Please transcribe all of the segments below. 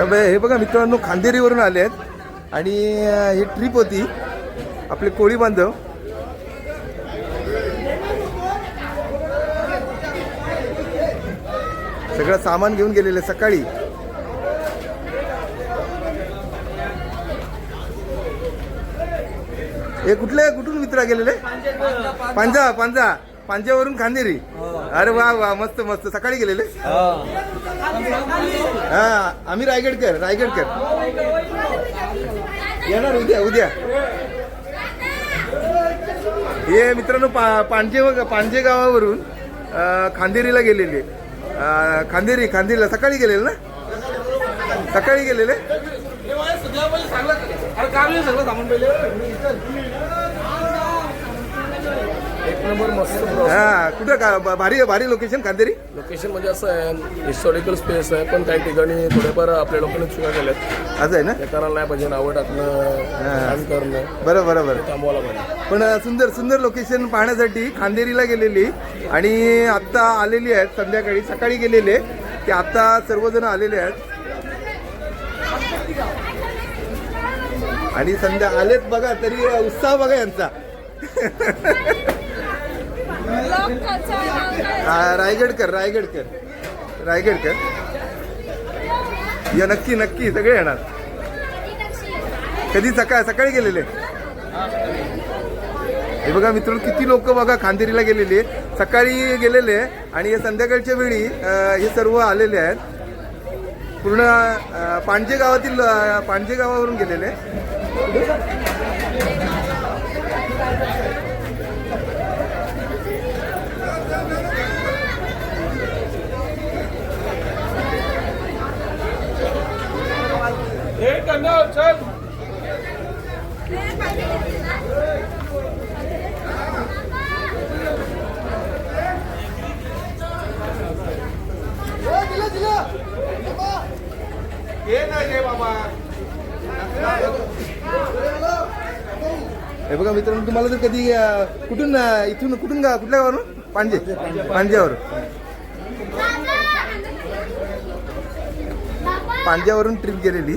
आता हे बघा मित्रांनो खांदेरीवरून आले आहेत. आणि ही ट्रिप होती. आपले कोळी बांधव. सगळं सामान घेऊन गेलेले सकाळी. हे कुठले कुठून मित्र गेलेले? पांजा पांजा. पांज्यावरून खांदेरी. अरे वा वा मस्त मस्त. सकाळी गेलेले? हा. आम्ही रायगडकर रायगडकर. येणार उद्या उद्या. हे मित्रांनो पा पांजे पांजे गावावरून खांदेरीला गेलेले. खांदेरी खांदेरीला सकाळी गेलेले ना? सकाळी गेलेले? एक नंबर मस्त हा कुठं का? भारी भारी लोकेशन खांदेरी लोकेशन म्हणजे असं आहे हिस्टॉरिकल स्पेस आहे पण काही ठिकाणी थोडेफार आपल्या लोकांनी चुका केल्यात. असं आहे ना? करायला नाही पाहिजे नावं टाकणं करणं. बरं बरं बरं. थांबवायला पाहिजे. पण सुंदर सुंदर लोकेशन पाहण्यासाठी खांदेरीला गेलेली आणि आत्ता आलेली आहेत संध्याकाळी सकाळी गेलेले. ते आता सर्वजण आलेले आहेत. आणि संध्या आलेत बघा तरी उत्साह बघा यांचा. रायगडकर. रायगडकर रायगडकर. या नक्की नक्की सगळे येणार. कधी सकाळ सकाळी गेलेले? हे बघा मित्रांनो किती लोक बघा खांदेरीला गेलेले सकाळी गेलेले आणि हे संध्याकाळच्या वेळी हे सर्व आलेले आहेत. पूर्ण अं, गावातील अं, पांजे गावावरून गेलेले. हे बघा मित्रांनो तुम्हाला जर कधी कुठून इथून कुठून गा कुठल्या गावावरून? पांजे. पांज्यावर पांज्यावरून ट्रिप गेलेली.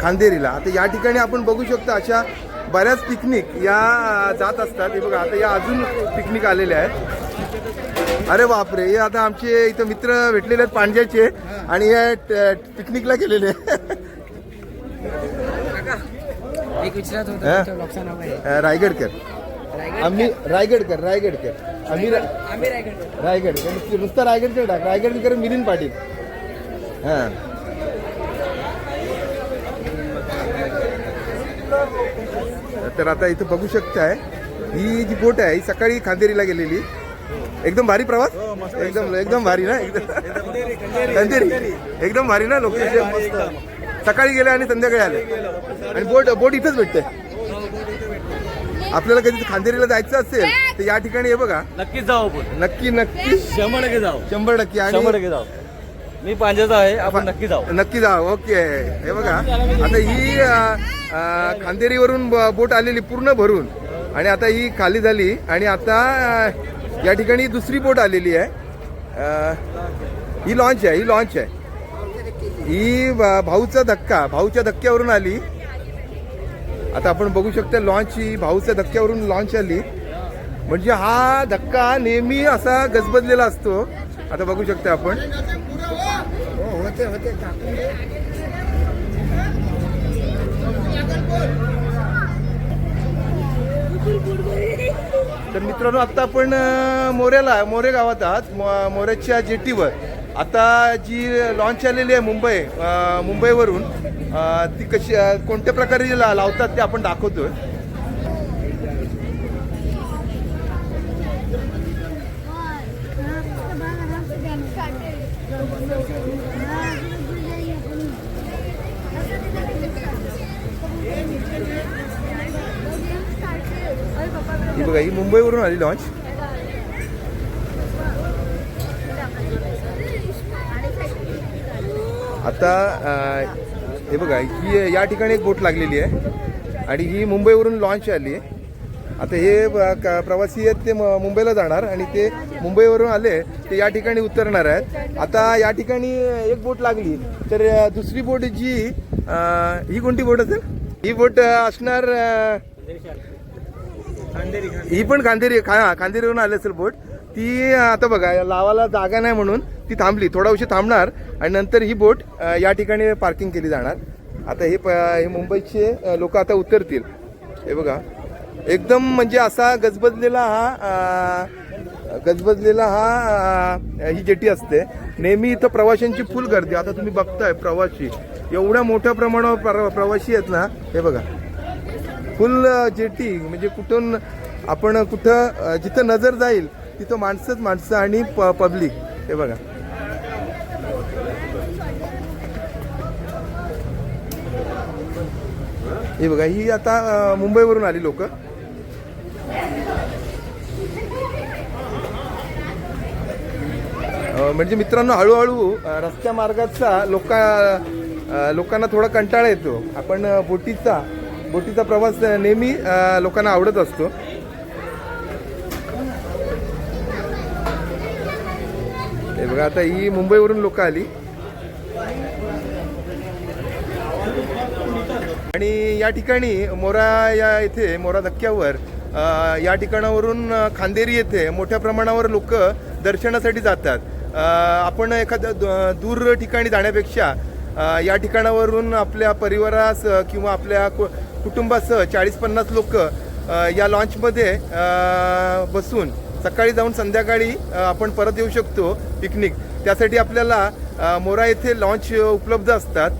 खांदेरीला. आता या ठिकाणी आपण बघू शकतो अशा बऱ्याच पिकनिक या जात असतात. हे बघा आता या अजून पिकनिक आलेल्या आहेत. अरे बापरे हे आता आमचे इथं मित्र भेटलेले आहेत पांज्याचे आणि हे ट- पिकनिकला गेलेले एक विचारत होतं हा? रायगडकर. रायगड आम्ही रायगडकर रायगडकर. आम्ही रा- आम्ही रायगड रायगड नुसतं- नुसतं रायगडकर टाक. रायगडकर मिलिंद पाटील. हां. तर आता इथं बघू शकताय ही जी बोट आहे ही सकाळी खांदेरीला गेलेली. एकदम भारी प्रवास? एकदम एकदम भारी ना? एकदम खांदेरी. एकदम भारी ना लोकेशन सकाळी गेले आणि संध्याकाळी आले. आणि बोट बोट इथंच भेटते. आपल्याला कधी खांदेरीला जायचं असेल तर या ठिकाणी हे बघा. नक्कीच जाऊ आपण. नक्की नक्की. शंभर टक्के जाऊ. शंभर टक्के. शंभर आणि टक्के जाऊ. मी पांजाचा आहे आपण नक्की जाऊ. नक्की जा ओके. हे बघा. आता ही अ, खांदेरीवरून ब- बोट आलेली पूर्ण भरून. आणि आता ही खाली झाली. आणि आता अ, या ठिकाणी दुसरी बोट आलेली आहे. अ, ही लॉन्च आहे ही लॉन्च आहे. ही भाऊचा धक्का. भाऊच्या धक्क्यावरून आली. आता आपण बघू शकतो लॉन्च ही भाऊच्या धक्क्यावरून लॉन्च आली. म्हणजे हा धक्का नेहमी असा गजबजलेला असतो. आता बघू शकता आपण. होते होते तर मित्रांनो आता आपण मोऱ्याला मोरे गावात आहात. मोऱ्याच्या जेटीवर. आता जी लॉन्च आलेली आहे मुंबई मुंबईवरून ती कशी कोणत्या प्रकारे ला- लावतात ते आपण दाखवतोय. ही. बघा ही मुंबईवरून आली लॉन्च आता हे बघा ही या ठिकाणी एक बोट लागलेली आहे आणि ही मुंबईवरून लॉन्च आली आहे. आता हे क- प्रवासी आहेत ते मुंबईला जाणार आणि ते मुंबईवरून आले ते या ठिकाणी उतरणार आहेत. आता या ठिकाणी एक बोट लागली. तर दुसरी बोट जी ही कोणती बोट असेल? ही बोट असणार ही पण खांदेरी खा खांदेरीवरून आली असेल बोट. ती आता बघा लावाला जागा नाही म्हणून ती थांबली. थोडा उशीर थांबणार आणि नंतर ही बोट या ठिकाणी पार्किंग केली जाणार. आता हे प हे मुंबईचे लोक आता उतरतील. हे बघा. एकदम म्हणजे असा गजबजलेला हा गजबजलेला हा ही जेटी असते. नेहमी इथं प्रवाशांची फुल गर्दी. आता तुम्ही बघताय प्रवासी. एवढ्या मोठ्या प्रमाणावर प्र- प्रवासी आहेत ना हे बघा. Full jetty. म्हणजे कुठून आपण कुठं जिथं नजर जाईल तिथं माणसंच माणसं आणि प पब्लिक हे बघा. हे बघा ही आता मुंबईवरून आली लोक. म्हणजे मित्रांनो हळूहळू रस्त्या मार्गाचा लोक लोकांना थोडा कंटाळा येतो. आपण बोटीचा बोटीचा प्रवास नेहमी लोकांना आवडत असतो. हे बघा आता ही मुंबईवरून लोक आली. आणि या ठिकाणी मोरा या इथे मोरा धक्क्यावर या ठिकाणावरून खांदेरी येथे मोठ्या प्रमाणावर लोक दर्शनासाठी जातात. आपण एखाद्या द- दूर ठिकाणी जाण्यापेक्षा या ठिकाणावरून आपल्या परिवारास किंवा आपल्या कु- कुटुंबासह चाळीस पन्नास लोक या लॉन्चमध्ये बसून सकाळी जाऊन संध्याकाळी आपण परत येऊ शकतो पिकनिक. त्यासाठी आपल्याला मोरा येथे लॉन्च उपलब्ध असतात.